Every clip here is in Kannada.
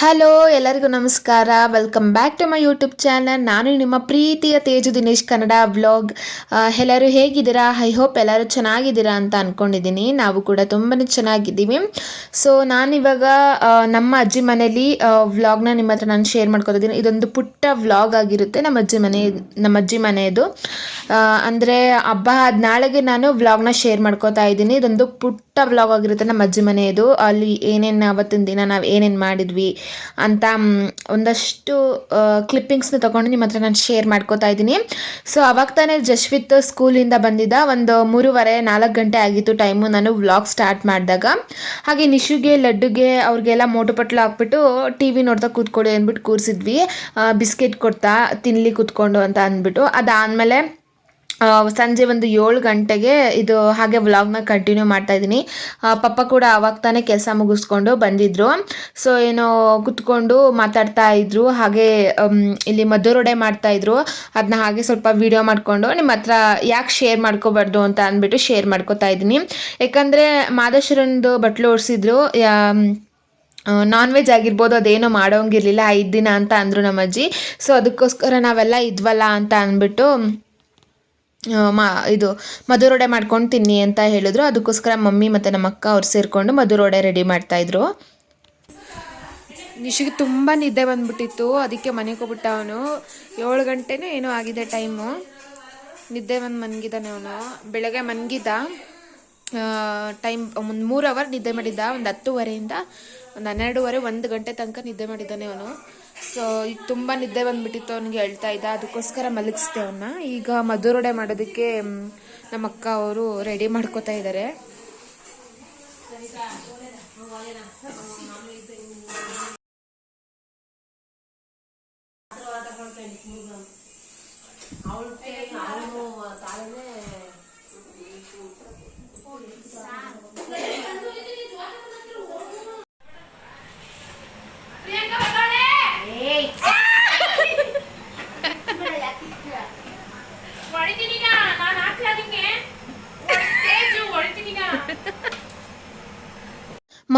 ಹಲೋ ಎಲ್ಲರಿಗೂ ನಮಸ್ಕಾರ. Welcome back to my YouTube channel ನಾನು ನಿಮ್ಮ ಪ್ರೀತಿಯ ತೇಜು ದಿನೇಶ್ ಕನ್ನಡ ವ್ಲಾಗ್ ಎಲ್ಲರೂ ಹೇಗಿದ್ದೀರಾ? ಐ ಹೋಪ್ ಎಲ್ಲರೂ ಚೆನ್ನಾಗಿದ್ದೀರಾ ಅಂತ ಅಂದ್ಕೊಂಡಿದ್ದೀನಿ ನಾವು ಕೂಡ ತುಂಬಾ ಚೆನ್ನಾಗಿದ್ದೀವಿ. ಸೊ ನಾನಿವಾಗ ನಮ್ಮ ಅಜ್ಜಿ ಮನೇಲಿ ವ್ಲಾಗ್ನ ನಿಮ್ಮ ಹತ್ರ ನಾನು ಶೇರ್ ಮಾಡ್ಕೊತಿದ್ದೀನಿ. ಇದೊಂದು ಪುಟ್ಟ ವ್ಲಾಗ್ ಆಗಿರುತ್ತೆ ನಮ್ಮ ಅಜ್ಜಿ ಮನೆ, ನಮ್ಮ ಅಜ್ಜಿ ಮನೆಯದು ಅಂದರೆ ಹಬ್ಬ ಆದ ನಾಳೆಗೆ ನಾನು ವ್ಲಾಗ್ನ ಶೇರ್ ಮಾಡ್ಕೋತಾ ಇದ್ದೀನಿ. ಇದೊಂದು ಪುಟ್ಟ ವ್ಲಾಗ್ ಆಗಿರುತ್ತೆ ನಮ್ಮ ಅಜ್ಜಿ ಮನೆಯದು ಅಲ್ಲಿ ಏನೇನು ಅವತ್ತಿನ ದಿನ ನಾವು ಏನೇನು ಮಾಡಿದ್ವಿ ಅಂತ ಒಂದಷ್ಟು ಕ್ಲಿಪ್ಪಿಂಗ್ಸ್ನ ತೊಗೊಂಡು ನಿಮ್ಮ ಹತ್ರ ನಾನು ಶೇರ್ ಮಾಡ್ಕೋತಾ ಇದ್ದೀನಿ. ಸೊ ಅವಾಗ ತಾನೇ ಜಶ್ವಿತ್ ಸ್ಕೂಲಿಂದ ಬಂದಿದ್ದ. ಒಂದು ಮೂರುವರೆ, ನಾಲ್ಕು ಗಂಟೆ ಆಗಿತ್ತು ಟೈಮು ನಾನು ವ್ಲಾಗ್ ಸ್ಟಾರ್ಟ್ ಮಾಡಿದಾಗ. ಹಾಗೆ ನಿಶುಗೆ, ಲಡ್ಡುಗೆ ಅವ್ರಿಗೆಲ್ಲ ಮೋಟು ಪಟ್ಲು ಹಾಕ್ಬಿಟ್ಟು ಟಿ ವಿ ನೋಡ್ತಾ ಕೂತ್ಕೊಳ್ಳಿ ಅಂದ್ಬಿಟ್ಟು ಕೂರಿಸಿದ್ವಿ. ಬಿಸ್ಕೆಟ್ ಕೊಡ್ತಾ, ತಿನ್ಲಿ ಕೂತ್ಕೊಂಡು ಅಂತ ಅಂದ್ಬಿಟ್ಟು. ಅದಾದಮೇಲೆ ಸಂಜೆ ಒಂದು ಏಳು ಗಂಟೆಗೆ ಇದು ಹಾಗೆ ವ್ಲಾಗ್ನ ಕಂಟಿನ್ಯೂ ಮಾಡ್ತಾ ಇದ್ದೀನಿ. ಪಪ್ಪ ಕೂಡ ಅವಾಗ ತಾನೇ ಕೆಲಸ ಮುಗಿಸ್ಕೊಂಡು ಬಂದಿದ್ರು. ಸೊ ಏನೋ ಕುತ್ಕೊಂಡು ಮಾತಾಡ್ತಾ ಇದ್ರು. ಹಾಗೆ ಇಲ್ಲಿ ಮಧುರೊಡೆ ಮಾಡ್ತಾ ಇದ್ರು. ಅದನ್ನ ಹಾಗೆ ಸ್ವಲ್ಪ ವಿಡಿಯೋ ಮಾಡಿಕೊಂಡು ನಿಮ್ಮ ಹತ್ರ ಯಾಕೆ ಶೇರ್ ಮಾಡ್ಕೋಬಾರ್ದು ಅಂತ ಅಂದ್ಬಿಟ್ಟು ಶೇರ್ ಮಾಡ್ಕೋತಾ ಇದ್ದೀನಿ. ಯಾಕಂದರೆ ಮಾದೇಶ್ವರಂದು ಬಟ್ಲು ಓಡಿಸಿದ್ರು ನಾನ್ ವೆಜ್ ಆಗಿರ್ಬೋದು, ಅದೇನೋ ಮಾಡೋಂಗಿರ್ಲಿಲ್ಲ. ಐದು ದಿನ ಅಂತ ಅಂದರು ನಮ್ಮ ಅಜ್ಜಿ. ಸೊ ಅದಕ್ಕೋಸ್ಕರ ನಾವೆಲ್ಲ ಇದ್ವಲ್ಲ ಅಂತ ಅಂದ್ಬಿಟ್ಟು ಮಾ, ಇದು ಮಧುರೊಡೆ ಮಾಡ್ಕೊಂಡು ತಿನ್ನಿ ಅಂತ ಹೇಳಿದ್ರು. ಅದಕ್ಕೋಸ್ಕರ ಮಮ್ಮಿ ಮತ್ತು ನಮ್ಮ ಅಕ್ಕ ಅವ್ರು ಸೇರಿಕೊಂಡು ಮಧುರೊಡೆ ರೆಡಿ ಮಾಡ್ತಾಯಿದ್ರು ನಿಶಿಗೆ ತುಂಬ ನಿದ್ದೆ ಬಂದ್ಬಿಟ್ಟಿತ್ತು. ಅದಕ್ಕೆ ಮನೆಗೆ ಹೋಗ್ಬಿಟ್ಟ ಅವನು. ಏಳು ಗಂಟೆನೂ ಏನೋ ಆಗಿದೆ ಟೈಮು. ನಿದ್ದೆ ಬಂದು ಮನ್ಗಿದ್ದಾನೆ ಅವನು. ಬೆಳಗ್ಗೆ ಮನ್ಗಿದ್ದ. ಟೈಮ್ ಒಂದು ಮೂರು ಅವರ್ ನಿದ್ದೆ ಮಾಡಿದ್ದ. ಒಂದು ಹತ್ತುವರೆಯಿಂದ ಒಂದು ಹನ್ನೆರಡುವರೆ, ಒಂದು ಗಂಟೆ ತನಕ ನಿದ್ದೆ ಮಾಡಿದ್ದಾನೆ ಅವನು. ಸೊ ಈಗ ತುಂಬ ನಿದ್ದೆ ಬಂದ್ಬಿಟ್ಟಿತ್ತು, ಅವ್ನಿಗೆ ಹೇಳ್ತಾ ಇದ್ದ. ಅದಕ್ಕೋಸ್ಕರ ಮಲಗಿಸ್ದೆ ಅವನ್ನ ಈಗ ಮಧುರೊಡೆ ಮಾಡೋದಕ್ಕೆ ನಮ್ಮ ಅಕ್ಕ ಅವರು ರೆಡಿ ಮಾಡ್ಕೋತಾ ಇದ್ದಾರೆ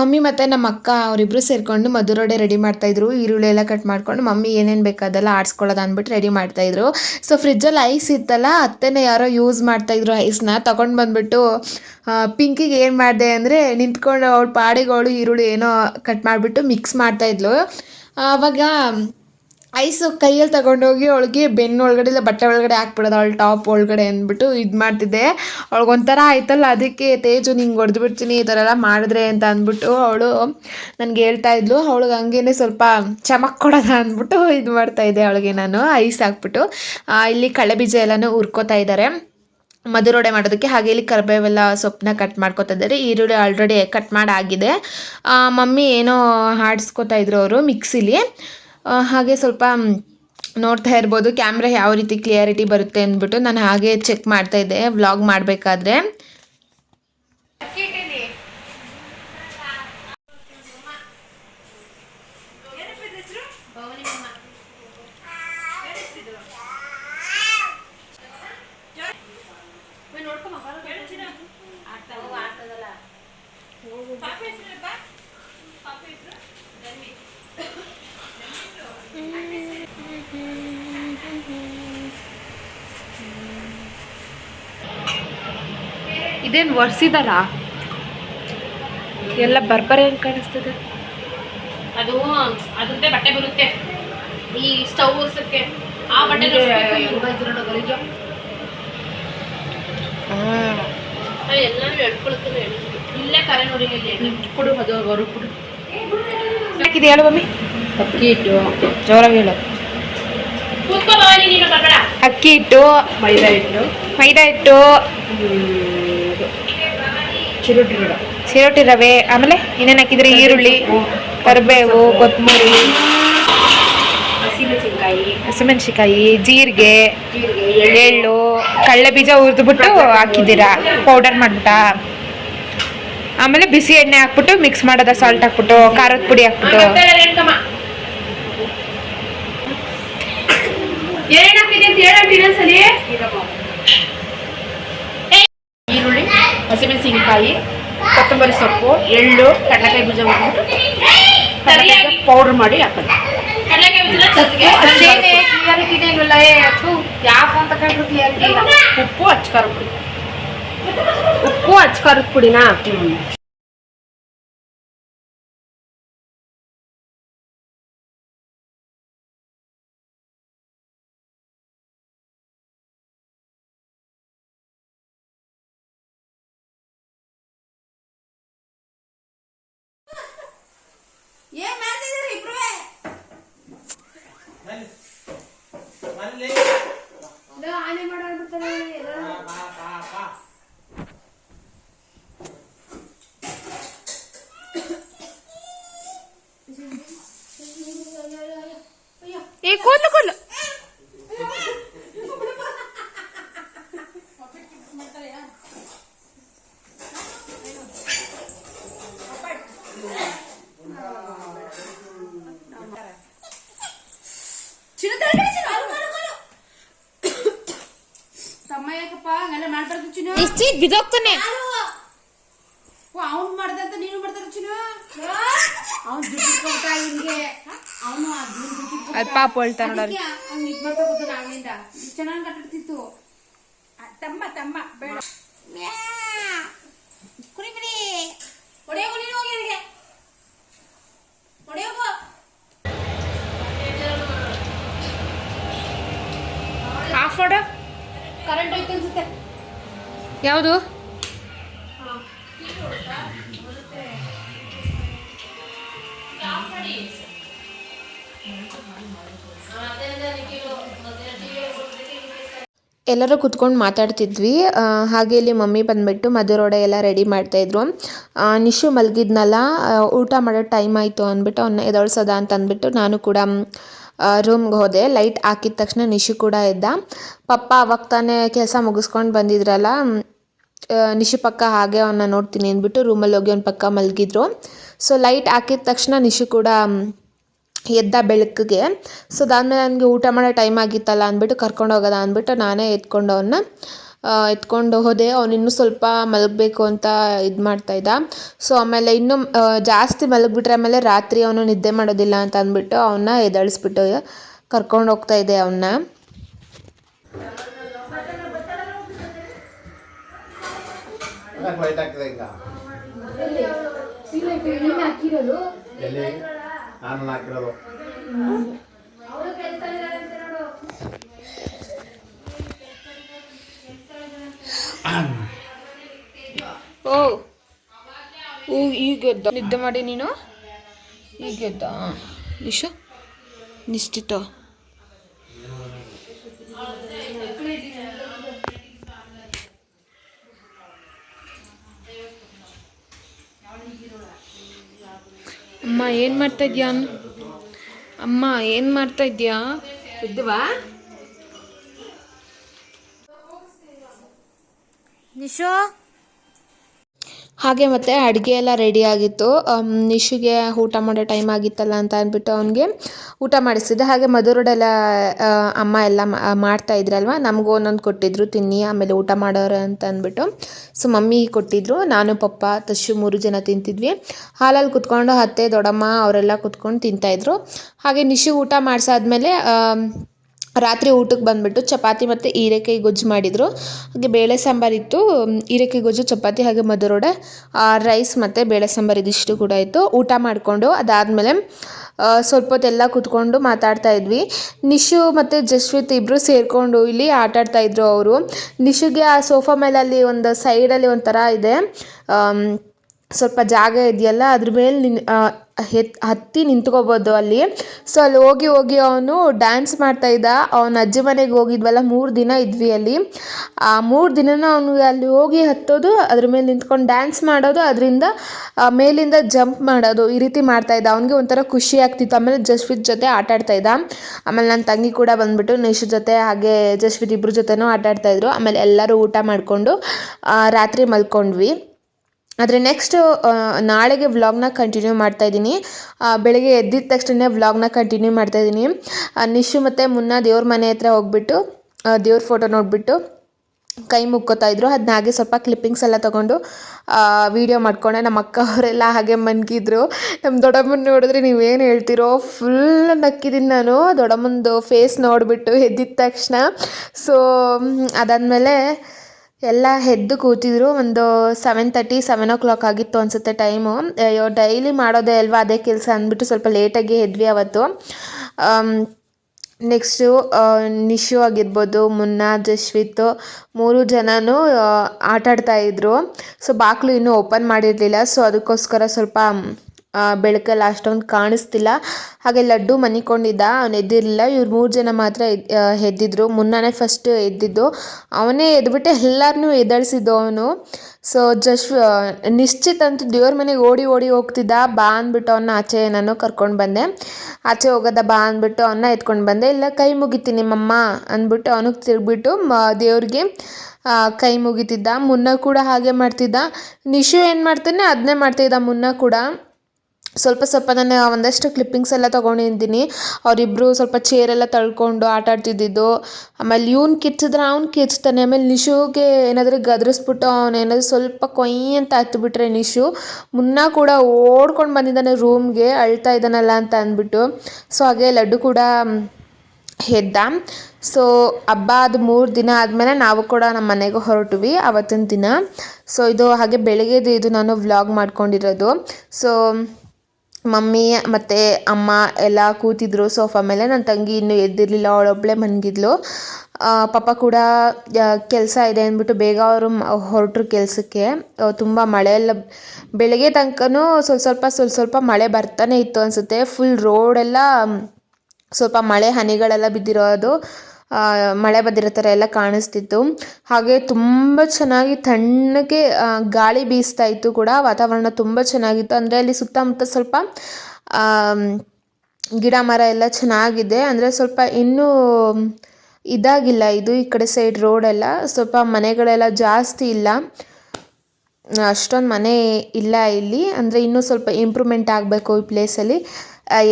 ಮಮ್ಮಿ ಮತ್ತು ನಮ್ಮ ಅಕ್ಕ ಅವರಿಬ್ಬರು ಸೇರಿಕೊಂಡು ಮಧುರೋಡೆ ರೆಡಿ ಮಾಡ್ತಾಯಿದ್ರು ಈರುಳ್ಳಿ ಎಲ್ಲ ಕಟ್ ಮಾಡ್ಕೊಂಡು ಮಮ್ಮಿ ಏನೇನು ಬೇಕಾದೆಲ್ಲ ಆಡಿಸ್ಕೊಳ್ಳೋದು ಅಂದ್ಬಿಟ್ಟು ರೆಡಿ ಮಾಡ್ತಾಯಿದ್ರು ಸೊ ಫ್ರಿಜ್ಜಲ್ಲಿ ಐಸ್ ಇತ್ತಲ್ಲ, ಅತ್ತೆನೇ ಯಾರೋ ಯೂಸ್ ಮಾಡ್ತಾಯಿದ್ರು ಐಸ್ನ ತೊಗೊಂಡು ಬಂದುಬಿಟ್ಟು ಪಿಂಕಿಗೆ ಏನು ಮಾಡಿದೆ ಅಂದರೆ ನಿಂತ್ಕೊಂಡು ಅವಳು ಪಾಡಿಗೆ ಅವಳು ಈರುಳ್ಳಿ ಏನೋ ಕಟ್ ಮಾಡಿಬಿಟ್ಟು ಮಿಕ್ಸ್ ಮಾಡ್ತಾಯಿದ್ಲು ಆವಾಗ ಐಸು ಕೈಯಲ್ಲಿ ತಗೊಂಡೋಗಿ ಅವಳಿಗೆ ಬೆನ್ನು ಒಳಗಡೆ ಇಲ್ಲ, ಬಟ್ಟೆ ಒಳಗಡೆ ಹಾಕ್ಬಿಡೋದು, ಅವಳ ಟಾಪ್ ಒಳಗಡೆ ಅಂದ್ಬಿಟ್ಟು ಇದು ಮಾಡ್ತಿದ್ದೆ. ಅವಳಿಗೊಂಥರ ಆಯ್ತಲ್ಲ, ಅದಕ್ಕೆ ತೇಜು ನಿಂಗೆ ಹೊಡೆದು ಬಿಡ್ತೀನಿ, ಈ ಥರ ಎಲ್ಲ ಮಾಡಿದ್ರೆ ಅಂತ ಅಂದ್ಬಿಟ್ಟು ಅವಳು ನನಗೆ ಹೇಳ್ತಾ ಇದ್ಲು. ಅವಳಿಗೆ ಹಂಗೇನೆ ಸ್ವಲ್ಪ ಚಮಕ್ ಕೊಡೋದ ಅಂದ್ಬಿಟ್ಟು ಇದು ಮಾಡ್ತಾ ಇದ್ದೆ ಅವಳಿಗೆ ನಾನು, ಐಸ್ ಹಾಕ್ಬಿಟ್ಟು. ಇಲ್ಲಿ ಕಳೆ ಬೀಜ ಎಲ್ಲನೂ ಹುರ್ಕೋತಾ ಇದ್ದಾರೆ. ಮಧುರೋಡೆ ಮಾಡೋದಕ್ಕೆ, ಹಾಗೆ ಇಲ್ಲಿ ಕರ್ಬೇವೆಲ್ಲ ಸೊಪ್ಪನ್ನ ಕಟ್ ಮಾಡ್ಕೋತಾ ಇದ್ದಾರೆ. ಈರುಳ್ಳಿ ಆಲ್ರೆಡಿ ಕಟ್ ಮಾಡಿ ಆಗಿದೆ ಮಮ್ಮಿ ಏನೋ ಹಾಡಿಸ್ಕೋತಾ ಇದ್ರು ಅವರು, ಮಿಕ್ಸಿಲಿ. ಹಾಗೆ ಸ್ವಲ್ಪ ನೋಡ್ತಾ ಇರ್ಬೋದು, ಕ್ಯಾಮ್ರಾ ಯಾವ ರೀತಿ ಕ್ಲಿಯಾರಿಟಿ ಬರುತ್ತೆ ಅಂದ್ಬಿಟ್ಟು ನಾನು ಹಾಗೆ ಚೆಕ್ ಮಾಡ್ತಾ ಇದ್ದೆ. ವ್ಲಾಗ್ ಮಾಡಬೇಕಾದ್ರೆ. ಇದೇನು ಒರ್ಸಿದಾರ? ಎಲ್ಲ ಬರ್ಬರೆ ಹೆಂಗೆ ಕಾಣಿಸ್ತದೆ? ಅದು ಅದಕ್ಕೆ ಬಟ್ಟೆ ಬರುತ್ತೆ. ಈ ಸ್ಟವ್ ಉರ್ಸಕ್ಕೆ ಆ ಬಟ್ಟೆ ಎಲ್ಲಾನು ಎಡ್ಕೊಳ್ತೀನಿ ಇಲ್ಲೇ ಕರೆ ನೋಡಿ ಕೊಡು ಅದು ಅವರು ಕೊಡು. ಹಾಕಿದೆ ಹೇಳು ಮಮ್ಮಿ? ಅಕ್ಕಿ ಹಿಟ್ಟು. ಜೋರಾಗಿ ಹೇಳು. ಅಕ್ಕಿ ಹಿಟ್ಟು. ಮೈದಾ ಹಿಟ್ಟು. ಮೈದಾ ಹಿಟ್ಟು. ಚಿರುಟಿ ರವೆ. ಆಮೇಲೆ ಇನ್ನೇನು ಹಾಕಿದ್ರೆ? ಈರುಳ್ಳಿ ಕರಿಬೇವು ಕೊತ್ತಂಬರಿ. ಹಸಿಮೆಣಸಿನ್ಕಾಯಿ. ಹಸಿಮೆಣಸಿಕಾಯಿ ಜೀರಿಗೆ ಎಳ್ಳು. ಕಳ್ಳೆ ಬೀಜ ಹುರಿದ್ಬಿಟ್ಟು ಹಾಕಿದ್ದೀರಾ? ಪೌಡರ್ ಮಾಡ್ಬಿಟ್ಟ ಆಮೇಲೆ ಬಿಸಿ ಎಣ್ಣೆ ಹಾಕ್ಬಿಟ್ಟು ಮಿಕ್ಸ್ ಮಾಡೋದ ಸಾಲ್ಟ್ ಹಾಕ್ಬಿಟ್ಟು ಖಾರದ ಪುಡಿ ಹಾಕ್ಬಿಟ್ಟು. ಏನಾಗ್ತಿದೆ ಅಂತ ಹೇಳಂತ ಇನ್ನೊಂದ್ಸಲಿ ಈರುಳ್ಳಿ ಹಸಿಮೆಣಸಿನ್ಕಾಯಿ ಕೊತ್ತಂಬರಿ ಸೊಪ್ಪು ಎಳ್ಳು ಕಡಲೆಕಾಯಿ ಬೀಜ ಹುರಿದ್ಬಿಟ್ಟು ಸರಿಯಾಗಿ ಪೌಡರ್ ಮಾಡಿ ಹಾಕೋದು. ಉಪ್ಪು ಹಚ್ಕಾರ ಪುಡಿ. ಉಪ್ಪು ಹಚ್ಕಾರದ ಪುಡಿನಾ? ಏ ಕೂದ್ಲು ಕೂದ್ಲು ತಮ್ಮ ಯಾಕಪ್ಪ ಹಂಗೆಲ್ಲ ಮಾಡ್ಬಾರ್ದು ಚಿನ್ನು ಬಿದೋಗ್ತಾನೆ ಪಾಪ ಹೇಳ್ತಾ ನೋಡೋರು ಚೆನ್ನಾಗಿ ಕಟ್ಟಿರ್ತಿತ್ತು ತಮ್ಮ ತಮ್ಮ ಬೇಡ. ಕುರಿ ಬಿಡಿ ಹೊಡೆಯೋಗು ನೀನು ಹೋಗಿ ಅವ್ರಿಗೆ ಹೊಡೆಯೋಗು ಆಫ್ ಹೊಡ ಕರೆಂಟ್ ಹೋಯ್ತು ಅನ್ಸುತ್ತೆ. ಯಾವುದು? ಎಲ್ಲರೂ ಕುತ್ಕೊಂಡು ಮಾತಾಡ್ತಿದ್ವಿ. ಹಾಗೆ ಇಲ್ಲಿ ಮಮ್ಮಿ ಬಂದುಬಿಟ್ಟು ಮಧುರೋಡೆ ಎಲ್ಲ ರೆಡಿ ಮಾಡ್ತಾಯಿದ್ರು ನಿಶು ಮಲಗಿದ್ನಲ್ಲ ಊಟ ಮಾಡೋ ಟೈಮ್ ಆಯಿತು ಅಂದ್ಬಿಟ್ಟು ಅವನ್ನ ಎದೊಳ್ಸೋದ ಅಂತ ಅಂದ್ಬಿಟ್ಟು ನಾನು ಕೂಡ ರೂಮ್ಗೆ ಹೋದೆ. ಲೈಟ್ ಹಾಕಿದ ತಕ್ಷಣ ನಿಶು ಕೂಡ ಇದ್ದ ಪಪ್ಪ ಅವಾಗ ತಾನೇ ಕೆಲಸ ಮುಗಿಸ್ಕೊಂಡು ಬಂದಿದ್ರಲ್ಲ ನಿಶು ಪಕ್ಕ ಹಾಗೆ ಅವನ್ನ ನೋಡ್ತೀನಿ ಅಂದ್ಬಿಟ್ಟು ರೂಮಲ್ಲಿ ಹೋಗಿ ಅವ್ನ ಪಕ್ಕ ಮಲಗಿದ್ರು. ಸೊ ಲೈಟ್ ಹಾಕಿದ ತಕ್ಷಣ ನಿಶು ಕೂಡ ಎದ್ದ ಬೆಳಕಿಗೆ. ಸೊ ಅದಾದಮೇಲೆ ನನಗೆ ಊಟ ಮಾಡೋ ಟೈಮ್ ಆಗಿತ್ತಲ್ಲ ಅಂದ್ಬಿಟ್ಟು ಕರ್ಕೊಂಡು ಹೋಗೋದ ಅಂದ್ಬಿಟ್ಟು ನಾನೇ ಎತ್ಕೊಂಡು ಅವನ್ನ ಎತ್ಕೊಂಡು ಹೋದೆ. ಅವ್ನು ಇನ್ನೂ ಸ್ವಲ್ಪ ಮಲಗಬೇಕು ಅಂತ ಇದು ಮಾಡ್ತಾಯಿದ್ದ ಸೊ ಆಮೇಲೆ ಇನ್ನೂ ಜಾಸ್ತಿ ಮಲಗಿಬಿಟ್ರೆ ಆಮೇಲೆ ರಾತ್ರಿ ಅವನು ನಿದ್ದೆ ಮಾಡೋದಿಲ್ಲ ಅಂತ ಅಂದ್ಬಿಟ್ಟು ಅವನ್ನ ಎದಳಿಸ್ಬಿಟ್ಟು ಕರ್ಕೊಂಡು ಹೋಗ್ತಾ ಇದ್ದೆ ಅವನ್ನ ಈಗ ನಾನು ಹಾಕಿರೋದು. ಓ ಈಗ ನಿದ್ದೆ ಮಾಡಿ ನೀನು? ಈಗ ಎದ್ದ ನಿಶು ನಿಶ್ಚಿತ. ಅಮ್ಮ ಏನು ಮಾಡ್ತಾ ಇದ್ಯಾ? ಅಮ್ಮ ಏನು ಮಾಡ್ತಾ ಇದ್ಯಾ? ಇದ್ವಾ? ನಿಶೋ? ಹಾಗೆ ಮತ್ತು ಅಡುಗೆ ಎಲ್ಲ ರೆಡಿ ಆಗಿತ್ತು. ನಿಶಿಗೆ ಊಟ ಮಾಡೋ ಟೈಮ್ ಆಗಿತ್ತಲ್ಲ ಅಂತ ಅಂದ್ಬಿಟ್ಟು ಅವನಿಗೆ ಊಟ ಮಾಡಿಸಿದ್ದೆ ಹಾಗೆ ಮಧುರಡೆಲ್ಲ ಅಮ್ಮ ಎಲ್ಲ ಮಾಡ್ತಾ ಇದ್ರಲ್ವ? ನಮಗೂ ಒಂದೊಂದು ಕೊಟ್ಟಿದ್ರು, ತಿನ್ನಿ, ಆಮೇಲೆ ಊಟ ಮಾಡೋರು ಅಂತ ಅಂದ್ಬಿಟ್ಟು. ಸೊ ಮಮ್ಮಿ ಕೊಟ್ಟಿದ್ರು, ನಾನು, ಪಪ್ಪ ತಶು ಮೂರು ಜನ ತಿಂತಿದ್ವಿ. ಹಾಲಲ್ಲಿ ಕುತ್ಕೊಂಡು ಅತ್ತೆ, ದೊಡ್ಡಮ್ಮ, ಅವರೆಲ್ಲ ಕುತ್ಕೊಂಡು ತಿಂತಾಯಿದ್ರು ಹಾಗೆ ನಿಶು ಊಟ ಮಾಡಿಸಾದ್ಮೇಲೆ ರಾತ್ರಿ ಊಟಕ್ಕೆ ಬಂದುಬಿಟ್ಟು ಚಪಾತಿ ಮತ್ತು ಹೀರೆಕಾಯಿ ಗೊಜ್ಜು ಮಾಡಿದರು. ಹಾಗೆ ಬೇಳೆ ಸಾಂಬಾರಿತ್ತು ಹೀರೆಕಾಯಿ ಗೊಜ್ಜು, ಚಪಾತಿ ಹಾಗೆ ಮಧುರೋಡೆ ರೈಸ್ ಮತ್ತು ಬೇಳೆ ಸಾಂಬಾರು ಇದಿಷ್ಟು ಕೂಡ ಇತ್ತು ಊಟ ಮಾಡಿಕೊಂಡು ಅದಾದಮೇಲೆ ಸ್ವಲ್ಪ ಹೊತ್ತೆಲ್ಲ ಕುತ್ಕೊಂಡು ಮಾತಾಡ್ತಾ ಇದ್ವಿ. ನಿಶು ಮತ್ತು ಜಸ್ವಿತ್ ಇಬ್ಬರು ಸೇರಿಕೊಂಡು ಇಲ್ಲಿ ಆಟ ಆಡ್ತಾ ಇದ್ರು ಅವರು. ನಿಶುಗೆ ಆ ಸೋಫಾ ಮೇಲೆ ಅಲ್ಲಿ ಒಂದು ಸೈಡಲ್ಲಿ ಒಂಥರ ಇದೆ. ಸ್ವಲ್ಪ ಜಾಗ ಇದೆಯಲ್ಲ, ಅದ್ರ ಮೇಲೆ ನಿನ್ ಹೆತ್, ಹತ್ತಿ ನಿಂತ್ಕೋಬೋದು ಅಲ್ಲಿ. ಸೊ ಅಲ್ಲಿ ಹೋಗಿ ಹೋಗಿ ಅವನು ಡ್ಯಾನ್ಸ್ ಮಾಡ್ತಾ ಇದ್ದ. ಅವನ ಅಜ್ಜಿ ಮನೆಗೆ ಹೋಗಿದ್ವಲ್ಲ, ಮೂರು ದಿನ ಇದ್ವಿ ಅಲ್ಲಿ. ಆ ಮೂರು ದಿನನೂ ಅವನು ಅಲ್ಲಿ ಹೋಗಿ ಹತ್ತೋದು, ಅದ್ರ ಮೇಲೆ ನಿಂತ್ಕೊಂಡು ಡ್ಯಾನ್ಸ್ ಮಾಡೋದು, ಅದರಿಂದ ಮೇಲಿಂದ ಜಂಪ್ ಮಾಡೋದು, ಈ ರೀತಿ ಮಾಡ್ತಾ ಇದ್ದ. ಅವನಿಗೆ ಒಂಥರ ಖುಷಿ ಆಗ್ತಿತ್ತು. ಆಮೇಲೆ ಜಸ್ವಿತ್ ಜೊತೆ ಆಟ ಇದ್ದ. ಆಮೇಲೆ ನನ್ನ ತಂಗಿ ಕೂಡ ಬಂದ್ಬಿಟ್ಟು ನಿಶು ಜೊತೆ, ಹಾಗೆ ಜಸ್ವಿತ್ ಇಬ್ಬರ ಜೊತೆನೂ ಆಟ ಆಡ್ತಾ ಇದ್ರು. ಆಮೇಲೆ ಎಲ್ಲರೂ ಊಟ ಮಾಡಿಕೊಂಡು ರಾತ್ರಿ ಮಲ್ಕೊಂಡ್ವಿ. ಆದರೆ ನೆಕ್ಸ್ಟ್ ನಾಳೆಗೆ ವ್ಲಾಗ್ನ ಕಂಟಿನ್ಯೂ ಮಾಡ್ತಾ ಇದ್ದೀನಿ. ಬೆಳಗ್ಗೆ ಎದ್ದಿದ ತಕ್ಷಣ ವ್ಲಾಗ್ನ ಕಂಟಿನ್ಯೂ ಮಾಡ್ತಾ ಇದ್ದೀನಿ. ನಿಶು ಮತ್ತು ಮುನ್ನ ದೇವ್ರ ಮನೆ ಹತ್ರ ಹೋಗ್ಬಿಟ್ಟು ದೇವ್ರ ಫೋಟೋ ನೋಡಿಬಿಟ್ಟು ಕೈ ಮುಕ್ಕೋತಾ ಇದ್ರು. ಅದನ್ನ ಹಾಗೆ ಸ್ವಲ್ಪ ಕ್ಲಿಪ್ಪಿಂಗ್ಸ್ ಎಲ್ಲ ತೊಗೊಂಡು ವೀಡಿಯೋ ಮಾಡ್ಕೊಂಡೆ. ನಮ್ಮ ಅಕ್ಕ ಅವರೆಲ್ಲ ಹಾಗೆ ಮನ್ಗಿದ್ರು. ನಮ್ಮ ದೊಡ್ಡಮ್ಮನ ನೋಡಿದ್ರೆ ನೀವೇನು ಹೇಳ್ತೀರೋ ಫುಲ್ ನಕ್ಕಿದ್ದೀನಿ ನಾನು. ದೊಡ್ಡಮ್ಮಂದು ಫೇಸ್ ನೋಡಿಬಿಟ್ಟು ಎದ್ದಿದ ತಕ್ಷಣ. ಸೊ ಅದಾದಮೇಲೆ ಎಲ್ಲ ಎದ್ದು ಕೂತಿದ್ರು. ಒಂದು seven thirty seven o'clock ಆಗಿತ್ತು ಅನಿಸುತ್ತೆ ಟೈಮು ಅಯ್ಯೋ ಡೈಲಿ ಮಾಡೋದೇ ಅಲ್ವಾ ಅದೇ ಕೆಲಸ ಅಂದ್ಬಿಟ್ಟು ಸ್ವಲ್ಪ ಲೇಟಾಗಿ ಎದ್ವಿ ಅವತ್ತು. ನೆಕ್ಸ್ಟು ನಿಶು ಆಗಿರ್ಬೋದು, ಮುನ್ನ, ಜಶ್ವಿತ್ ಮೂರು ಜನನೂ ಆಟಾಡ್ತಾ ಇದ್ರು. ಸೊ ಬಾಗಿಲು ಇನ್ನೂ ಓಪನ್ ಮಾಡಿರಲಿಲ್ಲ. ಸೊ ಅದಕ್ಕೋಸ್ಕರ ಸ್ವಲ್ಪ ಬೆಳಕಲ್ಲಿ ಅಷ್ಟೊಂದು ಕಾಣಿಸ್ತಿಲ್ಲ. ಹಾಗೆ ಲಡ್ಡು ಮನಿಕೊಂಡಿದ್ದ. ಅವ್ನು ಎದ್ದಿರಲಿಲ್ಲ. ಇವ್ರು ಮೂರು ಜನ ಮಾತ್ರ ಎದ್ ಎದ್ದಿದ್ರು. ಮುನ್ನಾನೇ ಫಸ್ಟ್ ಎದ್ದಿದ್ದು. ಅವನೇ ಎದ್ಬಿಟ್ಟು ಎಲ್ಲರನ್ನೂ ಎದ್ದೇಳಿಸಿದ್ದು ಅವನು. ಸೊ ಜಶ್ ನಿಶ್ಚಿತ್ ಅಂತೂ ದೇವ್ರ ಮನೆಗೆ ಓಡಿ ಓಡಿ ಹೋಗ್ತಿದ್ದ. ಬಾ ಅಂದ್ಬಿಟ್ಟು ಅವನ್ನ ಆಚೆ ನಾನು ಕರ್ಕೊಂಡು ಬಂದೆ. ಆಚೆ ಹೋಗೋದ ಬಾ ಅಂದ್ಬಿಟ್ಟು ಅವನ್ನ ಎತ್ಕೊಂಡು ಬಂದೆ. ಇಲ್ಲ, ಕೈ ಮುಗಿತೀನಿ ನಿಮ್ಮಮ್ಮ ಅಂದ್ಬಿಟ್ಟು ಅವನಿಗೆ ತಿರುಗ್ಬಿಟ್ಟು, ಮ, ದೇವ್ರಿಗೆ ಕೈ ಮುಗಿತಿದ್ದ. ಮುನ್ನ ಕೂಡ ಹಾಗೆ ಮಾಡ್ತಿದ್ದ. ನಿಶು ಏನು ಮಾಡ್ತಾನೆ? ಅದನ್ನೇ ಮಾಡ್ತಿದ್ದ ಮುನ್ನ ಕೂಡ. ಸ್ವಲ್ಪ ಸ್ವಲ್ಪ ನಾನು ಒಂದಷ್ಟು ಕ್ಲಿಪ್ಪಿಂಗ್ಸ್ ಎಲ್ಲ ತೊಗೊಂಡಿದ್ದೀನಿ. ಅವರಿಬ್ಬರು ಸ್ವಲ್ಪ ಚೇರೆಲ್ಲ ತಳ್ಕೊಂಡು ಆಟ ಆಡ್ತಿದ್ದಿದ್ದು. ಆಮೇಲೆ ಇವ್ನು ಕಿಚ್ಚಿದ್ರೆ ಅವ್ನು ಕಿರ್ಚ್ತಾನೆ. ಆಮೇಲೆ ನಿಶುಗೆ ಏನಾದರೂ ಗದರಿಸ್ಬಿಟ್ಟು ಅವ್ನು ಏನಾದರೂ ಸ್ವಲ್ಪ ಕೊಯ್ ಅಂತ ಹತ್ಬಿಟ್ರೆ ನಿಶು. ಮುನ್ನ ಕೂಡ ಓಡ್ಕೊಂಡು ಬಂದಿದ್ದಾನೆ ರೂಮ್ಗೆ ಅಳ್ತಾ ಇದ್ದಾನಲ್ಲ ಅಂತ ಅಂದ್ಬಿಟ್ಟು. ಸೊ ಹಾಗೆ ಲಡ್ಡು ಕೂಡ ಹೆದ್ದ ಸೊ ಹಬ್ಬ ಅದು ಮೂರು ದಿನ ಆದಮೇಲೆ ನಾವು ಕೂಡ ನಮ್ಮ ಮನೆಗೆ ಹೊರಟ್ವಿ ಆವತ್ತಿನ ದಿನ. ಸೊ ಇದು ಹಾಗೆ ಬೆಳಗ್ಗೆದು ಇದು ನಾನು ವ್ಲಾಗ್ ಮಾಡ್ಕೊಂಡಿರೋದು. ಸೊ ಮಮ್ಮಿ ಮತ್ತು ಅಮ್ಮ ಎಲ್ಲ ಕೂತಿದ್ರು ಸೋಫಾ ಮೇಲೆ. ನನ್ನ ತಂಗಿ ಇನ್ನೂ ಎದ್ದಿರಲಿಲ್ಲ ಅವಳೊಬ್ಬಳೇ ಮನ್ಗಿದ್ಲು. ಆ, ಪಾಪ ಕೂಡ ಕೆಲಸ ಇದೆ ಅಂದ್ಬಿಟ್ಟು ಬೇಗ ಅವರು ಹೊರಟ್ರು ಕೆಲಸಕ್ಕೆ. ತುಂಬ ಮಳೆ ಎಲ್ಲ ಬೆಳಗ್ಗೆ ತನಕನೂ ಸ್ವಲ್ಪ ಸ್ವಲ್ಪ ಸ್ವಲ್ಪ ಸ್ವಲ್ಪ ಮಳೆ ಬರ್ತಾನೆ ಇತ್ತು ಅನಿಸುತ್ತೆ. ಫುಲ್ ರೋಡೆಲ್ಲ ಸ್ವಲ್ಪ ಮಳೆ ಹನಿಗಳೆಲ್ಲ ಬಿದ್ದಿರೋದು. ಮಳೆ ಬಂದಿರೋ ಥರ ಎಲ್ಲ ಕಾಣಿಸ್ತಿತ್ತು. ಹಾಗೆ ತುಂಬ ಚೆನ್ನಾಗಿ ತಣ್ಣಗೆ ಗಾಳಿ ಬೀಸ್ತಾ ಇತ್ತು ಕೂಡ. ವಾತಾವರಣ ತುಂಬ ಚೆನ್ನಾಗಿತ್ತು. ಅಂದರೆ ಅಲ್ಲಿ ಸುತ್ತಮುತ್ತ ಸ್ವಲ್ಪ ಗಿಡ ಮರ ಎಲ್ಲ ಚೆನ್ನಾಗಿದೆ. ಅಂದರೆ ಸ್ವಲ್ಪ ಇನ್ನೂ ಇದಾಗಿಲ್ಲ ಇದು ಈ ಕಡೆ ಸೈಡ್ ರೋಡೆಲ್ಲ ಸ್ವಲ್ಪ ಮನೆಗಳೆಲ್ಲ ಜಾಸ್ತಿ ಇಲ್ಲ. ಅಷ್ಟೊಂದು ಮನೆ ಇಲ್ಲ ಇಲ್ಲಿ. ಅಂದರೆ ಇನ್ನೂ ಸ್ವಲ್ಪ ಇಂಪ್ರೂವ್ಮೆಂಟ್ ಆಗಬೇಕು ಈ ಪ್ಲೇಸಲ್ಲಿ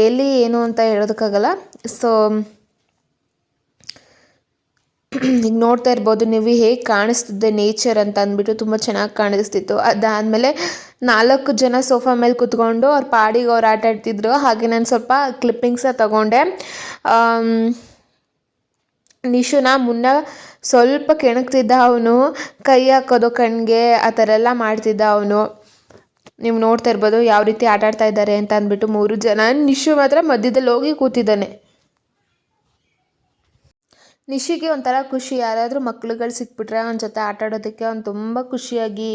ಎಲ್ಲಿ ಏನು ಅಂತ ಹೇಳೋದಕ್ಕಾಗಲ್ಲ. ಸೊ ಈಗ ನೋಡ್ತಾ ಇರ್ಬೋದು, ನೀವು ಹೇಗೆ ಕಾಣಿಸ್ತಿದ್ದೆ ನೇಚರ್ ಅಂತ ಅಂದ್ಬಿಟ್ಟು ತುಂಬ ಚೆನ್ನಾಗಿ ಕಾಣಿಸ್ತಿತ್ತು. ಅದಾದಮೇಲೆ ನಾಲ್ಕು ಜನ ಸೋಫಾ ಮೇಲೆ ಕೂತ್ಕೊಂಡು ಅವ್ರ ಪಾಡಿಗೆ ಅವ್ರು ಆಟ ಆಡ್ತಿದ್ರು. ಹಾಗೆ ನಾನು ಸ್ವಲ್ಪ ಕ್ಲಿಪ್ಪಿಂಗ್ಸ ತಗೊಂಡೆ. ನಿಶುನ ಮುನ್ನ ಸ್ವಲ್ಪ ಕೆಣಕ್ತಿದ್ದ ಅವನು, ಕೈ ಹಾಕೋದು ಕಣ್ಗೆ ಆ ಥರ ಎಲ್ಲ ಮಾಡ್ತಿದ್ದ ಅವನು. ನೀವು ನೋಡ್ತಾ ಇರ್ಬೋದು, ಯಾವ ರೀತಿ ಆಟ ಆಡ್ತಾ ಇದ್ದಾರೆ ಅಂತ ಅಂದ್ಬಿಟ್ಟು ಮೂರು ಜನ. ನಿಶು ಮಾತ್ರ ಮಧ್ಯದಲ್ಲಿ ಹೋಗಿ ಕೂತಿದ್ದಾನೆ. ನಿಶಿಗೆ ಒಂಥರ ಖುಷಿ. ಯಾರಾದರೂ ಮಕ್ಳುಗಳು ಸಿಕ್ಬಿಟ್ರೆ ಅವನ ಜೊತೆ ಆಟ ಆಡೋದಕ್ಕೆ ಅವ್ನು ತುಂಬ ಖುಷಿಯಾಗಿ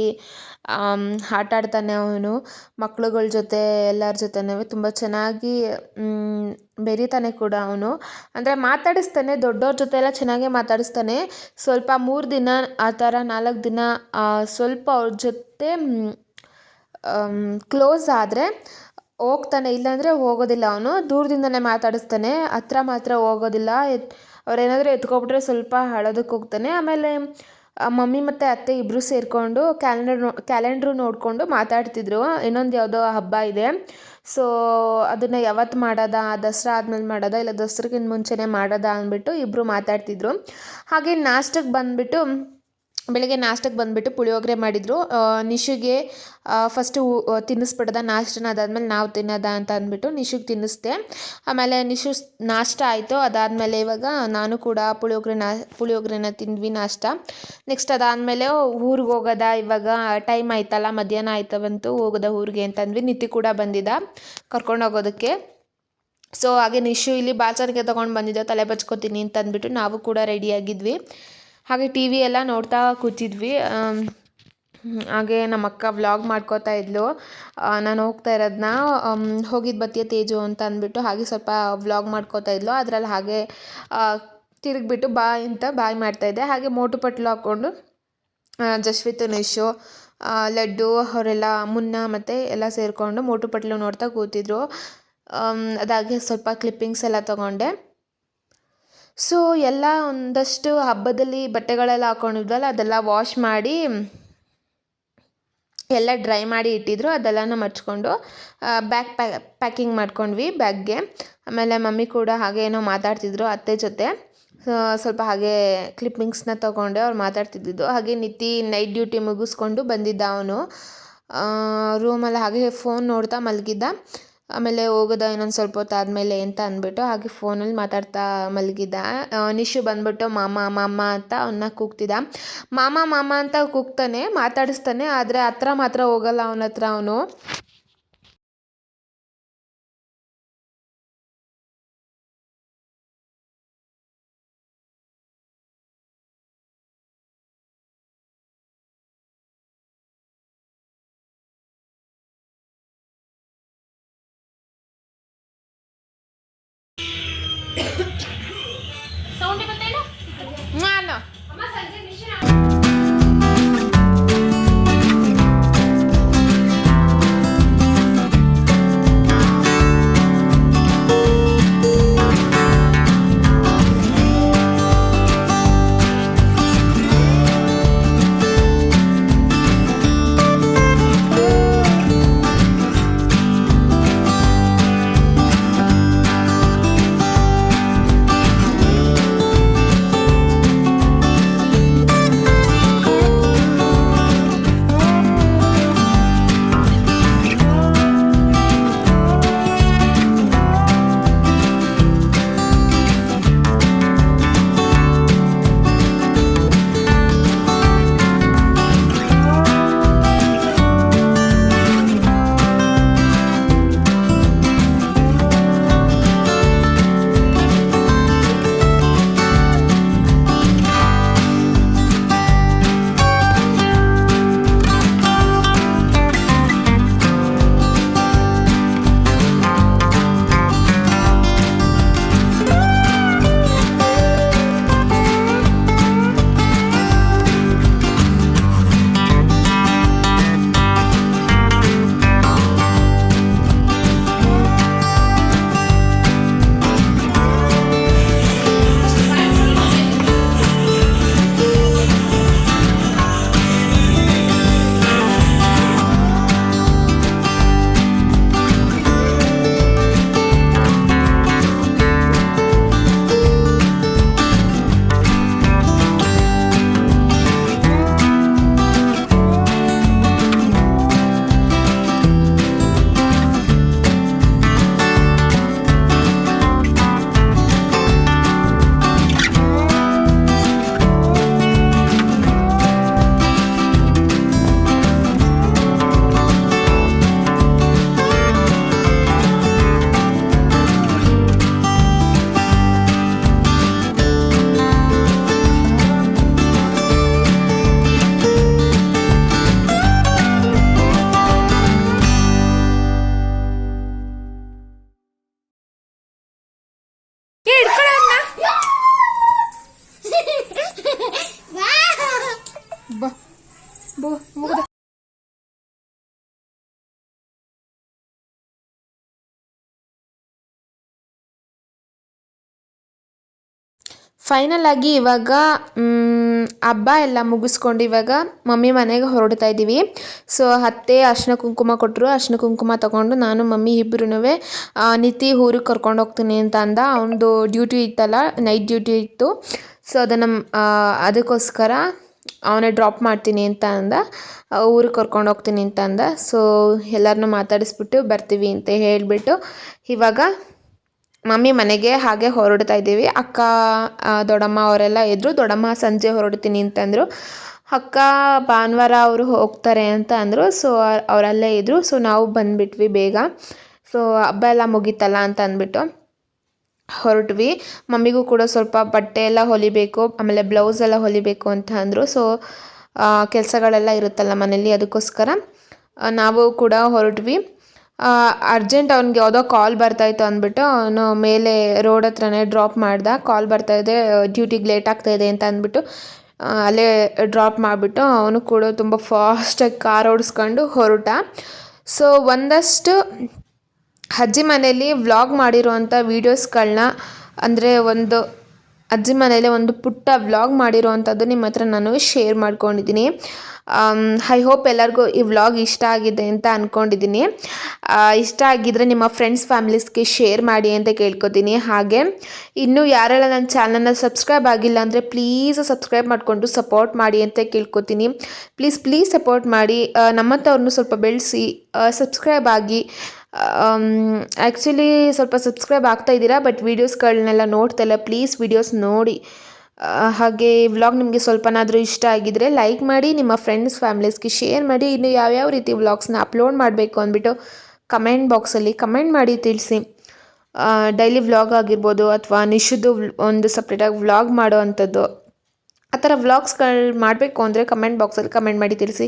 ಆಟ ಆಡ್ತಾನೆ ಅವನು. ಮಕ್ಳುಗಳ ಜೊತೆ, ಎಲ್ಲರ ಜೊತೆನೂ ತುಂಬ ಚೆನ್ನಾಗಿ ಬೆರೀತಾನೆ ಕೂಡ ಅವನು. ಅಂದರೆ ಮಾತಾಡಿಸ್ತಾನೆ ದೊಡ್ಡವ್ರ ಜೊತೆ ಎಲ್ಲ ಚೆನ್ನಾಗೇ ಮಾತಾಡಿಸ್ತಾನೆ. ಸ್ವಲ್ಪ ಮೂರು ದಿನ, ಆ ಥರ ನಾಲ್ಕು ದಿನ ಸ್ವಲ್ಪ ಅವ್ರ ಜೊತೆ ಕ್ಲೋಸ್ ಆದರೆ ಹೋಗ್ತಾನೆ. ಇಲ್ಲಾಂದರೆ ಹೋಗೋದಿಲ್ಲ ಅವನು. ದೂರದಿಂದನೇ ಮಾತಾಡಿಸ್ತಾನೆ. ಹತ್ರ ಮಾತ್ರ ಹೋಗೋದಿಲ್ಲ. ಅವ್ರೇನಾದರೂ ಎತ್ಕೊಬಿಟ್ರೆ ಸ್ವಲ್ಪ ಅಳೋದಕ್ಕೆ ಹೋಗ್ತಾನೆ. ಆಮೇಲೆ ಮಮ್ಮಿ ಮತ್ತು ಅತ್ತೆ ಇಬ್ಬರು ಸೇರಿಕೊಂಡು ಕ್ಯಾಲೆಂಡರ್ ನೋ ಕ್ಯಾಲೆಂಡ್ರು ನೋಡಿಕೊಂಡು ಮಾತಾಡ್ತಿದ್ರು. ಇನ್ನೊಂದು ಯಾವುದೋ ಹಬ್ಬ ಇದೆ. ಸೊ ಅದನ್ನು ಯಾವತ್ತು ಮಾಡೋದಾ, ದಸರಾ ಆದಮೇಲೆ ಮಾಡೋದಾ, ಇಲ್ಲ ದಸರಾಗಿಂತ ಮುಂಚೆನೇ ಮಾಡೋದಾ ಅಂದ್ಬಿಟ್ಟು ಇಬ್ಬರು ಮಾತಾಡ್ತಿದ್ರು. ಹಾಗೆ ನಾಷ್ಟಕ್ಕೆ ಬಂದುಬಿಟ್ಟು ಬೆಳಗ್ಗೆ ನಾಷ್ಟಕ್ಕೆ ಬಂದುಬಿಟ್ಟು ಪುಳಿಯೋಗರೆ ಮಾಡಿದರು. ನಿಶುಗೆ ಫಸ್ಟು ತಿನ್ನಿಸ್ಬಿಡ್ದ ನಾಷ್ಟನ ಅದಾದಮೇಲೆ ನಾವು ತಿನ್ನೋದ ಅಂತ ಅಂದ್ಬಿಟ್ಟು ನಿಶುಗೆ ತಿನ್ನಿಸ್ದೆ. ಆಮೇಲೆ ನಿಶು ನಾಷ್ಟ ಆಯಿತು, ಅದಾದಮೇಲೆ ಇವಾಗ ನಾನು ಕೂಡ ಪುಳಿಯೋಗರೆ ನಾ, ಪುಳಿಯೋಗರೆನ ತಿಂದ್ವಿ ನಾಷ್ಟ. ನೆಕ್ಸ್ಟ್ ಅದಾದಮೇಲೆ ಊರಿಗೆ ಹೋಗೋದ, ಇವಾಗ ಟೈಮ್ ಆಯ್ತಲ್ಲ, ಮಧ್ಯಾಹ್ನ ಆಯ್ತಾ ಬಂತು ಹೋಗೋದ ಊರಿಗೆ ಅಂತಂದ್ವಿ ನಿತಿ ಕೂಡ ಬಂದಿದ್ದ ಕರ್ಕೊಂಡು ಹೋಗೋದಕ್ಕೆ. ಸೊ ಹಾಗೆ ನಿಶು ಇಲ್ಲಿ ಬಾಚಣಿಗೆ ತೊಗೊಂಡು ಬಂದಿದ್ದೆ, ತಲೆ ಬಚ್ಕೋತೀನಿ ಅಂತ ಅಂದ್ಬಿಟ್ಟು ನಾವು ಕೂಡ ರೆಡಿಯಾಗಿದ್ವಿ ಹಾಗೆ ಟಿ ವಿ ಎಲ್ಲ ನೋಡ್ತಾ ಕೂತಿದ್ವಿ. ಹಾಗೆ ನಮ್ಮ ಅಕ್ಕ ವ್ಲಾಗ್ ಮಾಡ್ಕೋತಾ ಇದ್ಲು. ನಾನು ಹೋಗ್ತಾ ಇರೋದನ್ನ ಹೋಗಿದ್ದು ಬತ್ತಿಯ ತೇಜು ಅಂತ ಅಂದ್ಬಿಟ್ಟು ಹಾಗೆ ಸ್ವಲ್ಪ ವ್ಲಾಗ್ ಮಾಡ್ಕೋತಾ ಇದ್ಲು. ಅದರಲ್ಲಿ ಹಾಗೆ ತಿರುಗಿಬಿಟ್ಟು ಬಾಯ್ ಅಂತ ಬಾಯ್ ಮಾಡ್ತಾಯಿದ್ದೆ ಹಾಗೆ ಮೋಟು ಪಟ್ಲು ಹಾಕ್ಕೊಂಡು ಜಶ್ವಿತ್, ನಿಶು ಲಡ್ಡು ಅವರೆಲ್ಲ ಮುನ್ನ ಮತ್ತು ಎಲ್ಲ ಸೇರಿಕೊಂಡು ಮೋಟು ಪಟ್ಲು ನೋಡ್ತಾ ಕೂತಿದ್ರು. ಅದಾಗೆ ಸ್ವಲ್ಪ ಕ್ಲಿಪ್ಪಿಂಗ್ಸ್ ಎಲ್ಲ ತೊಗೊಂಡೆ. ಸೊ ಎಲ್ಲ ಒಂದಷ್ಟು ಹಬ್ಬದಲ್ಲಿ ಬಟ್ಟೆಗಳೆಲ್ಲ ಹಾಕೊಂಡಿದ್ವಲ್ಲ, ಅದೆಲ್ಲ ವಾಶ್ ಮಾಡಿ, ಎಲ್ಲ ಡ್ರೈ ಮಾಡಿ ಇಟ್ಟಿದ್ರು, ಅದೆಲ್ಲನೂ ಮಚ್ಕೊಂಡು ಬ್ಯಾಗ್ ಪ್ಯಾಕಿಂಗ್ ಮಾಡ್ಕೊಂಡ್ವಿ ಬ್ಯಾಗ್ಗೆ ಆಮೇಲೆ ಮಮ್ಮಿ ಕೂಡ ಹಾಗೆ ಏನೋ ಮಾತಾಡ್ತಿದ್ರು ಅತ್ತೆ ಜೊತೆ. ಸ್ವಲ್ಪ ಹಾಗೆ ಕ್ಲಿಪ್ಪಿಂಗ್ಸ್ನ ತೊಗೊಂಡೆ ಅವ್ರು ಮಾತಾಡ್ತಿದ್ದಿದ್ದು. ಹಾಗೆ ನಿತಿ ನೈಟ್ ಡ್ಯೂಟಿ ಮುಗಿಸ್ಕೊಂಡು ಬಂದಿದ್ದ ಅವನು. ರೂಮಲ್ಲಿ ಹಾಗೆ ಫೋನ್ ನೋಡ್ತಾ ಮಲಗಿದ್ದ. ಆಮೇಲೆ ಹೋಗೋದ ಇನ್ನೊಂದು ಸ್ವಲ್ಪ ಹೊತ್ತು ಆದಮೇಲೆ ಅಂತ ಅಂದ್ಬಿಟ್ಟು ಹಾಗೆ ಫೋನಲ್ಲಿ ಮಾತಾಡ್ತಾ ಮಲಗಿದ್ದ ನಿಶು ಬಂದ್ಬಿಟ್ಟು ಮಾಮ ಮಾಮ ಅಂತ ಅವನ್ನ ಕೂಗ್ತಿದ್ದ ಮಾಮ ಮಾಮ ಅಂತ ಕೂಗ್ತಾನೆ, ಮಾತಾಡಿಸ್ತಾನೆ, ಆದರೆ ಹತ್ರ ಮಾತ್ರ ಹೋಗಲ್ಲ ಅವನ ಹತ್ರ ಅವನು. ಫೈನಲ್ ಆಗಿ ಇವಾಗ ಹಬ್ಬ ಎಲ್ಲ ಮುಗಿಸ್ಕೊಂಡು ಇವಾಗ ಮಮ್ಮಿ ಮನೆಗೆ ಹೊರಡ್ತಾ ಇದ್ದೀವಿ. ಸೊ ಅತ್ತೆ ಅರ್ಶಿನ ಕುಂಕುಮ ಕೊಟ್ಟರು ಅರ್ಶಿನ ಕುಂಕುಮ ತಗೊಂಡು ನಾನು ಮಮ್ಮಿ ಇಬ್ಬರೂ ನಿತಿ ಊರಿಗೆ ಕರ್ಕೊಂಡು ಹೋಗ್ತೀನಿ ಅಂತ ಅಂದ. ಅವನದು ಡ್ಯೂಟಿ ಇತ್ತಲ್ಲ ನೈಟ್ ಡ್ಯೂಟಿ ಇತ್ತು. ಸೊ ಅದನ್ನು ಅದಕ್ಕೋಸ್ಕರ ಅವನೇ ಡ್ರಾಪ್ ಮಾಡ್ತೀನಿ ಅಂತ ಅಂದ. ಊರಿಗೆ ಕರ್ಕೊಂಡು ಹೋಗ್ತೀನಿ ಅಂತ ಅಂದ. ಸೊ ಎಲ್ಲರನ್ನೂ ಮಾತಾಡಿಸ್ಬಿಟ್ಟು ಬರ್ತೀವಿ ಅಂತ ಹೇಳಿಬಿಟ್ಟು ಇವಾಗ ಮಮ್ಮಿ ಮನೆಗೆ ಹಾಗೆ ಹೊರಡ್ತಾ ಇದ್ದೀವಿ. ಅಕ್ಕ ದೊಡ್ಡಮ್ಮ ಅವರೆಲ್ಲ ಇದ್ದರು ದೊಡ್ಡಮ್ಮ ಸಂಜೆ ಹೊರಡ್ತೀನಿ ಅಂತಂದರು ಅಕ್ಕ, ಭಾನುವಾರ ಅವರು ಹೋಗ್ತಾರೆ ಅಂತ ಅಂದರು. ಸೊ ಅವರಲ್ಲೇ ಇದ್ದರು ಸೊ ನಾವು ಬಂದುಬಿಟ್ವಿ ಬೇಗ. ಸೊ ಹಬ್ಬ ಎಲ್ಲ ಮುಗೀತಲ್ಲ ಅಂತ ಅಂದ್ಬಿಟ್ಟು ಹೊರಟ್ವಿ. ಮಮ್ಮಿಗೂ ಕೂಡ ಸ್ವಲ್ಪ ಬಟ್ಟೆ ಎಲ್ಲ ಹೊಲಿಬೇಕು, ಆಮೇಲೆ ಬ್ಲೌಸ್ ಎಲ್ಲ ಹೊಲಿಬೇಕು ಅಂತ ಅಂದರು. ಸೊ ಕೆಲಸಗಳೆಲ್ಲ ಇರುತ್ತಲ್ಲ ಮನೇಲಿ ಅದಕ್ಕೋಸ್ಕರ ನಾವು ಕೂಡ ಹೊರಟ್ವಿ. ಅರ್ಜೆಂಟ್ ಅವ್ನಿಗೆ ಯಾವುದೋ ಕಾಲ್ ಬರ್ತಾಯಿತ್ತು ಅಂದ್ಬಿಟ್ಟು ಅವನು ಮೇಲೆ ರೋಡ್ ಹತ್ರನೇ ಡ್ರಾಪ್ ಮಾಡ್ದ. ಕಾಲ್ ಬರ್ತಾಯಿದೆ ಡ್ಯೂಟಿಗೆ ಲೇಟ್ ಆಗ್ತಾಯಿದೆ ಅಂತ ಅಂದ್ಬಿಟ್ಟು ಅಲ್ಲೇ ಡ್ರಾಪ್ ಮಾಡಿಬಿಟ್ಟು ಅವನು ಕೂಡ ತುಂಬ ಫಾಸ್ಟಾಗಿ ಕಾರ್ ಓಡಿಸ್ಕೊಂಡು ಹೊರಟ. ಸೊ, ಒಂದಷ್ಟು ಅಜ್ಜಿ ಮನೇಲಿ ವ್ಲಾಗ್ ಮಾಡಿರುವಂಥ ವೀಡಿಯೋಸ್ಗಳನ್ನ, ಅಂದರೆ ಒಂದು ಅಜ್ಜಿ ಮನೇಲಿ ಒಂದು ಪುಟ್ಟ ವ್ಲಾಗ್ ಮಾಡಿರುವಂಥದ್ದು ನಿಮ್ಮ ಹತ್ರ ನಾನು ಶೇರ್ ಮಾಡ್ಕೊಂಡಿದ್ದೀನಿ. ಐ ಹೋಪ್ ಎಲ್ಲರಿಗೂ ಈ ವ್ಲಾಗ್ ಇಷ್ಟ ಆಗಿದೆ ಅಂತ ಅಂದ್ಕೊಂಡಿದ್ದೀನಿ ಇಷ್ಟ ಆಗಿದ್ದರೆ ನಿಮ್ಮ ಫ್ರೆಂಡ್ಸ್ ಫ್ಯಾಮಿಲೀಸ್ಗೆ ಶೇರ್ ಮಾಡಿ ಅಂತ ಕೇಳ್ಕೊತೀನಿ. ಹಾಗೆ, ಇನ್ನೂ ಯಾರೆಲ್ಲ ನನ್ನ ಚಾನಲ್ನ ಸಬ್ಸ್ಕ್ರೈಬ್ ಆಗಿಲ್ಲ ಅಂದರೆ ಪ್ಲೀಸ್ ಸಬ್ಸ್ಕ್ರೈಬ್ ಮಾಡಿಕೊಂಡು ಸಪೋರ್ಟ್ ಮಾಡಿ ಅಂತ ಕೇಳ್ಕೊತೀನಿ. ಪ್ಲೀಸ್ ಪ್ಲೀಸ್ ಸಪೋರ್ಟ್ ಮಾಡಿ. ನಮ್ಮಂಥವ್ರನ್ನು ಸ್ವಲ್ಪ ಬೆಳೆಸಿ ಸಬ್ಸ್ಕ್ರೈಬ್ ಆಗಿ. ಆ್ಯಕ್ಚುಲಿ ಸ್ವಲ್ಪ ಸಬ್ಸ್ಕ್ರೈಬ್ ಆಗ್ತಾ ಇದ್ದೀರಾ ಬಟ್ ವೀಡಿಯೋಸ್ಗಳನ್ನೆಲ್ಲ ನೋಡ್ತಾ ಇಲ್ಲ ಪ್ಲೀಸ್ ವೀಡಿಯೋಸ್ ನೋಡಿ. ಹಾಗೆ ವ್ಲಾಗ್ ನಿಮಗೆ ಸ್ವಲ್ಪನಾದರೂ ಇಷ್ಟ ಆಗಿದ್ದರೆ ಲೈಕ್ ಮಾಡಿ, ನಿಮ್ಮ ಫ್ರೆಂಡ್ಸ್ ಫ್ಯಾಮಿಲೀಸ್ಗೆ ಶೇರ್ ಮಾಡಿ, ಇನ್ನು ಯಾವ್ಯಾವ ರೀತಿ ವ್ಲಾಗ್ಸ್ನ ಅಪ್ಲೋಡ್ ಮಾಡಬೇಕು ಅಂದ್ಬಿಟ್ಟು ಕಮೆಂಟ್ ಬಾಕ್ಸಲ್ಲಿ ಕಮೆಂಟ್ ಮಾಡಿ ತಿಳಿಸಿ. ಡೈಲಿ ವ್ಲಾಗ್ ಆಗಿರ್ಬೋದು ಅಥವಾ ನಿಶುದ್ದು ಒಂದು ಸಪ್ರೇಟಾಗಿ ವ್ಲಾಗ್ ಮಾಡೋ ಅಂಥದ್ದು, ಆ ಥರ ವ್ಲಾಗ್ಸ್ಗಳು ಮಾಡಬೇಕು ಅಂದರೆ ಕಮೆಂಟ್ ಬಾಕ್ಸಲ್ಲಿ ಕಮೆಂಟ್ ಮಾಡಿ ತಿಳಿಸಿ.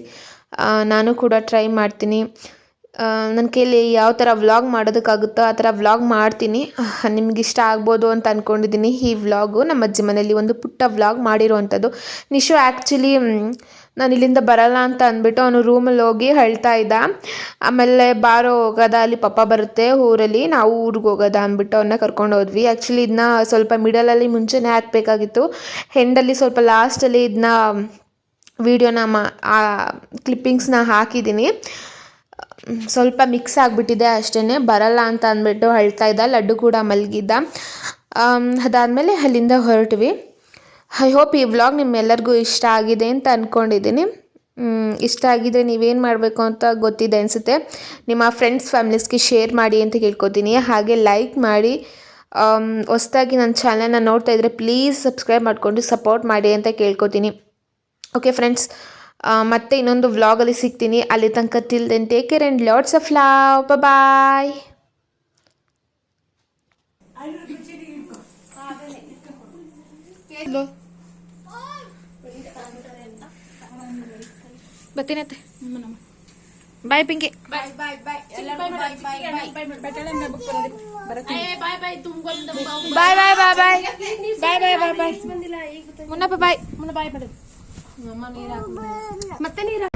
ನಾನು ಕೂಡ ಟ್ರೈ ಮಾಡ್ತೀನಿ. ನನ್ನ ಕೈಲಿ ಯಾವ ಥರ ವ್ಲಾಗ್ ಮಾಡೋದಕ್ಕಾಗುತ್ತೋ ಆ ಥರ ವ್ಲಾಗ್ ಮಾಡ್ತೀನಿ. ನಿಮ್ಗೆ ಇಷ್ಟ ಆಗ್ಬೋದು ಅಂತ ಅಂದ್ಕೊಂಡಿದ್ದೀನಿ ಈ ವ್ಲಾಗು ನಮ್ಮ ಅಜ್ಜಿ ಮನೇಲಿ ಒಂದು ಪುಟ್ಟ ವ್ಲಾಗ್ ಮಾಡಿರೋವಂಥದ್ದು ನಿಶು ಆ್ಯಕ್ಚುಲಿ ನಾನು ಇಲ್ಲಿಂದ ಬರಲ್ಲ ಅಂತ ಅಂದ್ಬಿಟ್ಟು ಅವನು ರೂಮಲ್ಲಿ ಹೋಗಿ ಹೇಳ್ತಾ ಇದ್ದ. ಆಮೇಲೆ ಬಾರೋ ಹೋಗೋದ, ಅಲ್ಲಿ ಪಪ್ಪ ಬರುತ್ತೆ ಊರಲ್ಲಿ, ನಾವು ಊರಿಗೆ ಹೋಗೋದ ಅಂದ್ಬಿಟ್ಟು ಅವನ್ನ ಕರ್ಕೊಂಡು ಹೋದ್ವಿ. ಆ್ಯಕ್ಚುಲಿ ಇದನ್ನ ಸ್ವಲ್ಪ ಮಿಡಲಲ್ಲಿ ಮುಂಚೆನೇ ಹಾಕಬೇಕಾಗಿತ್ತು. ಹೆಂಡಲ್ಲಿ ಸ್ವಲ್ಪ ಲಾಸ್ಟಲ್ಲಿ ಇದನ್ನ ವೀಡಿಯೋನ ಮಾ ಕ್ಲಿಪ್ಪಿಂಗ್ಸ್ನ ಹಾಕಿದ್ದೀನಿ ಸ್ವಲ್ಪ ಮಿಕ್ಸ್ ಆಗಿಬಿಟ್ಟಿದೆ ಅಷ್ಟೇ ಬರಲ್ಲ ಅಂತ ಅಂದ್ಬಿಟ್ಟು ಅಳ್ತಾ ಇದ್ದ. ಲಡ್ಡು ಕೂಡ ಮಲಗಿದ್ದ. ಅದಾದಮೇಲೆ ಅಲ್ಲಿಂದ ಹೊರಟ್ವಿ. ಐ ಹೋಪ್ ಈ ವ್ಲಾಗ್ ನಿಮ್ಮೆಲ್ಲರಿಗೂ ಇಷ್ಟ ಆಗಿದೆ ಅಂತ ಅಂದ್ಕೊಂಡಿದ್ದೀನಿ ಇಷ್ಟ ಆಗಿದ್ರೆ ನೀವೇನು ಮಾಡಬೇಕು ಅಂತ ಗೊತ್ತಿದೆ ಅನಿಸುತ್ತೆ. ನಿಮ್ಮ ಫ್ರೆಂಡ್ಸ್ ಫ್ಯಾಮಿಲೀಸ್ಗೆ ಶೇರ್ ಮಾಡಿ ಅಂತ ಕೇಳ್ಕೊತೀನಿ. ಹಾಗೆ ಲೈಕ್ ಮಾಡಿ. ಹೊಸ್ದಾಗಿ ನನ್ನ ಚಾನಲ್ನ ನೋಡ್ತಾ ಇದ್ದರೆ ಪ್ಲೀಸ್ ಸಬ್ಸ್ಕ್ರೈಬ್ ಮಾಡಿಕೊಂಡು ಸಪೋರ್ಟ್ ಮಾಡಿ ಅಂತ ಕೇಳ್ಕೊತೀನಿ. ಓಕೆ ಫ್ರೆಂಡ್ಸ್ ಮತ್ತೆ ಇನ್ನೊಂದು ವ್ಲಾಗಲ್ಲಿ ಸಿಗ್ತೀನಿ. ಅಲ್ಲಿ ತನಕ ತಿಳ್ದೆ take care and lots of love bye ಬತ್ತೀನತ್ತೆ bye Pinky bye bye bye bye bye bye bye bye bye bye bye mamá mira. Mamá. Mate, mira.